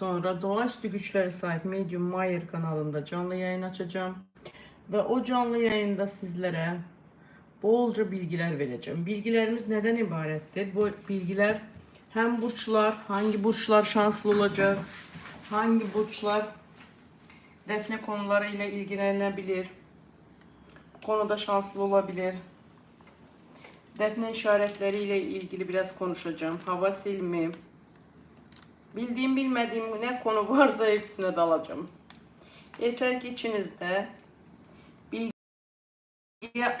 sonra doğaüstü güçlere sahip Medium Mayer kanalında canlı yayın açacağım. Ve o canlı yayında sizlere bolca bilgiler vereceğim. Bilgilerimiz neden ibarettir? Bu bilgiler hem burçlar, hangi burçlar şanslı olacak, hangi burçlar defne konularıyla ilgilenebilir, bu konuda şanslı olabilir. Defne işaretleriyle ilgili biraz konuşacağım. Hava silmi, bildiğim bilmediğim ne konu varsa hepsine dalacağım. Yeter ki içinizde bilgiye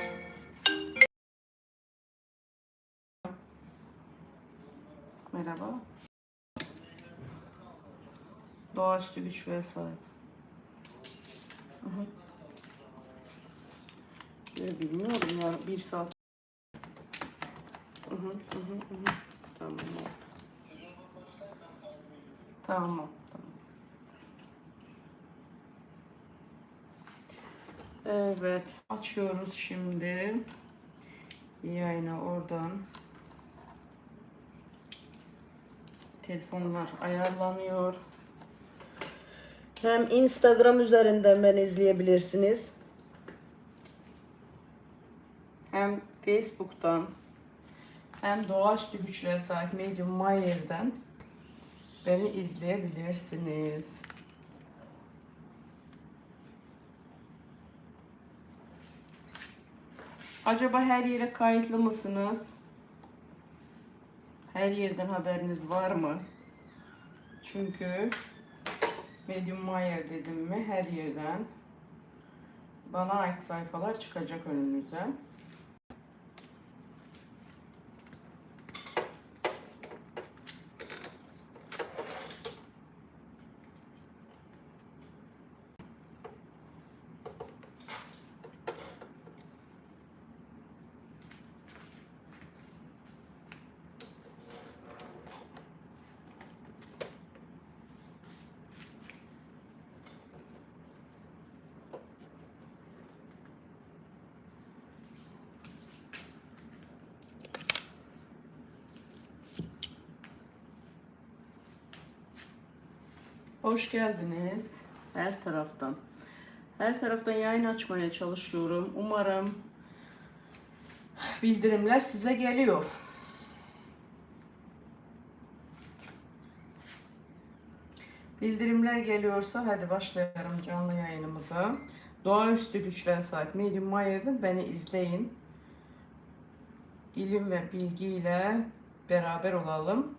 Merhaba. Doğaüstü güçlere sahip. Hı hı. Bilmiyorum ya bir saat. Hı hı, hı hı, Tamam. Tamam. Evet. Açıyoruz şimdi. Yayına oradan. Telefonlar ayarlanıyor. Hem Instagram üzerinden beni izleyebilirsiniz. Hem Facebook'tan hem doğaüstü güçlere sahip Medium Mayer'den beni izleyebilirsiniz. Acaba her yere kayıtlı mısınız? Her yerden haberiniz var mı? Çünkü Medium Mayer dedim mi her yerden bana ait sayfalar çıkacak önünüze. Hoş geldiniz her taraftan. Her taraftan yayın açmaya çalışıyorum. Umarım bildirimler size geliyor. Bildirimler geliyorsa hadi başlayalım canlı yayınımıza. Doğaüstü güçlere sahip Medium Mayer'den beni izleyin. İlim ve bilgiyle beraber olalım.